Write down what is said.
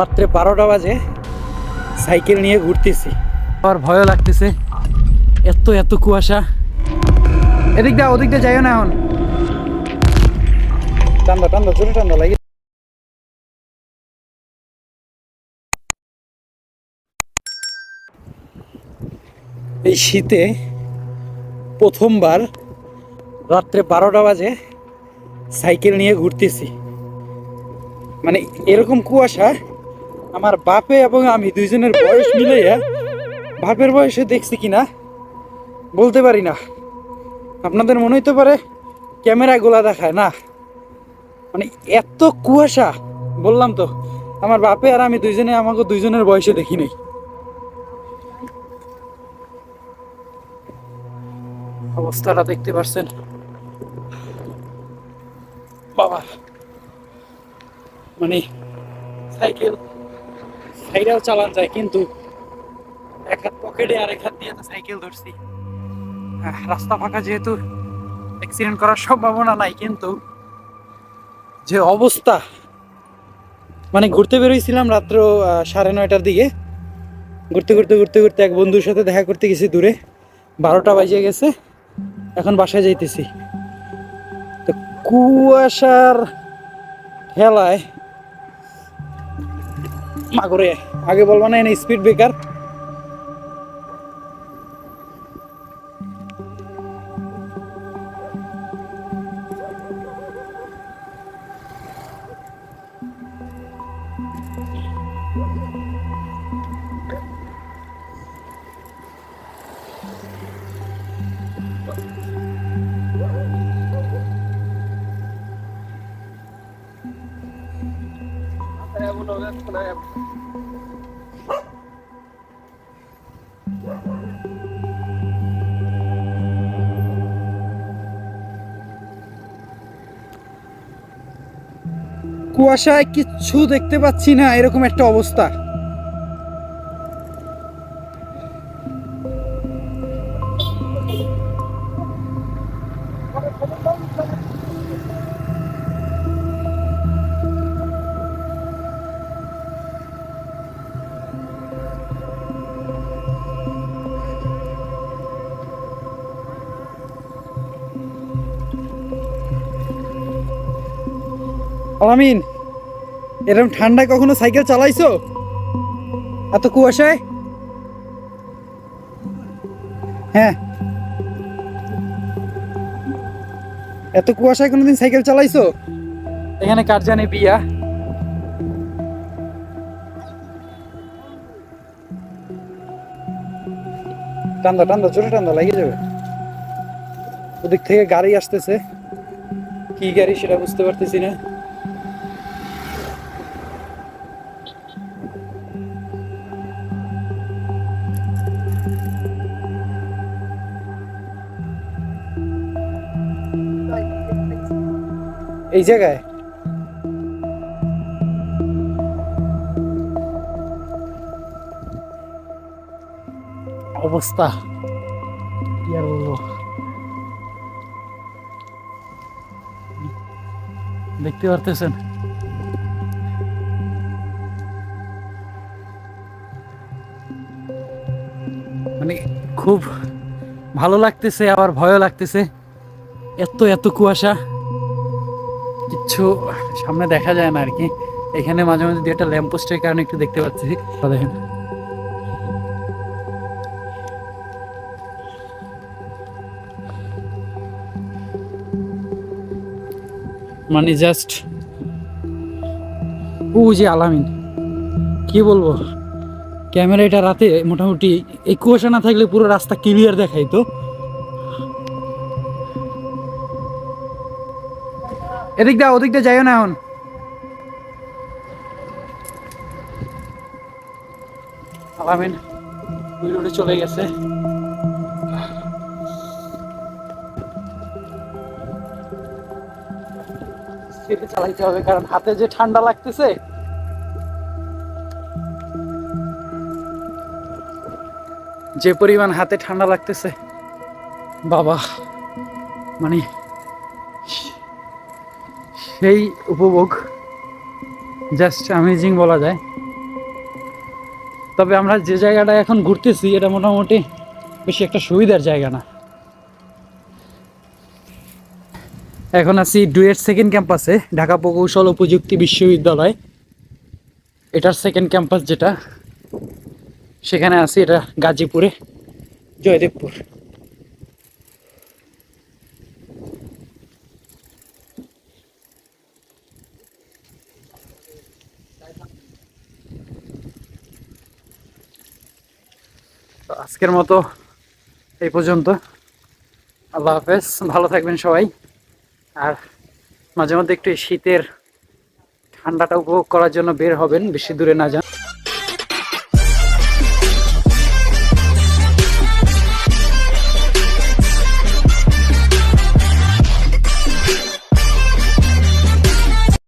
রাত্রে বারোটা বাজে। সাইকেল নিয়ে ঘুরতেছি। আমার ভয়ও লাগতেছে। এত এত কুয়াশা। এদিক দা ওদিক দিয়ে যাইও না এখন। টান্দা টান্দা জোরে টান্দা লাগে এই শীতে প্রথমবার রাত্রে বারোটা বাজে। সাইকেল নিয়ে ঘুরতেছি। মানে এরকম কুয়াশা, আমার বাপে এবং আমি দুইজনের বয়স মিলাইয়া বাপের বয়সে দেখছি কিনা, বলতে পারি না। আপনাদের মনে হইতে পারে ক্যামেরায় গোলা দেখায়, না। মানে এত কুয়াশা, বললাম তো, আমার বাপে আর আমি দুইজনে আমাকে দুইজনের বয়সে দেখি নাই। অবস্থাটা দেখতে পারছেন? বাবা মানে সাইকেল সাইডেও চালান যায়, কিন্তু এক হাত পকেটে আর এক হাত দিয়ে তো সাইকেল ধরছি। রাস্তা ফাঁকা যেহেতু অ্যাক্সিডেন্ট করার সম্ভাবনা নাই, কিন্তু যে অবস্থা মানে ঘুরতে বেরোইছিলাম রাত্র সাড়ে নয়টার দিকে। ঘুরতে ঘুরতে ঘুরতে ঘুরতে এক বন্ধুর সাথে দেখা করতে গেছি দূরে। বারোটা বাজে গেছে, এখন বাসায় যাইতেছি। কুয়াশার হেলায়। মাগুরে আগে বলব না এনে স্পিড ব্রেকার কুয়াশায় কিচ্ছু দেখতে পাচ্ছি না এরকম একটা অবস্থা। আলামিন এরকম ঠান্ডায় কখনো সাইকেল চালাইছো? এত কুয়াশায়? হ্যাঁ। এত কুয়াশায় কোনোদিন সাইকেল চালাইছো? এখানে কার জানে বিয়া? টান্দা টান্দা জোরে টান্দা লাগিয়ে যাবে। ওদিক থেকে গাড়ি আসতেছে। কি গাড়ি সেটা বুঝতে পারতেছি না। এই জায়গায়? অবস্থা দেখতে পারতেছেন? মানে খুব ভালো লাগতেছে, আবার ভয়ও লাগতেছে। এত এত কুয়াশা। কিচ্ছু সামনে দেখা যায় না আর কি এখানে মাঝে মাঝে একটা ল্যাম্পোস্টের কারণে একটু দেখতে পাচ্ছি। দেখেন। মানে জাস্ট ও যে আলামিন, কি বলব? ক্যামেরা এটা রাতে মোটামুটি এই কুয়াশা না থাকলে পুরো রাস্তা ক্লিয়ার দেখাই এদিক দা ওদিক দিয়ে যাইও না এখন। চলে গেছে। চালাইতে হবে, কারণ হাতে যে ঠান্ডা লাগতেছে, যে পরিমাণ হাতে ঠান্ডা লাগতেছে, বাবা মানে সেই উপভোগ জাস্ট অ্যামেজিং বলা যায়। তবে আমরা যে জায়গাটা এখন ঘুরতেছি, এটা মোটামুটি বেশি একটা সুবিধার জায়গা না। এখন আছি ডুয়েট সেকেন্ড ক্যাম্পাসে, ঢাকা প্রকৌশল ও প্রযুক্তি বিশ্ববিদ্যালয়। এটার সেকেন্ড ক্যাম্পাস যেটা, সেখানে আছি, এটা গাজীপুরে, জয়দেবপুর। তো আজকের মতো এই পর্যন্ত। আল্লাহ হাফেজ, ভালো থাকবেন সবাই। আর মাঝে মধ্যে একটু শীতের ঠান্ডাটা উপভোগ করার জন্য বের হবেন, বেশি দূরে না যান।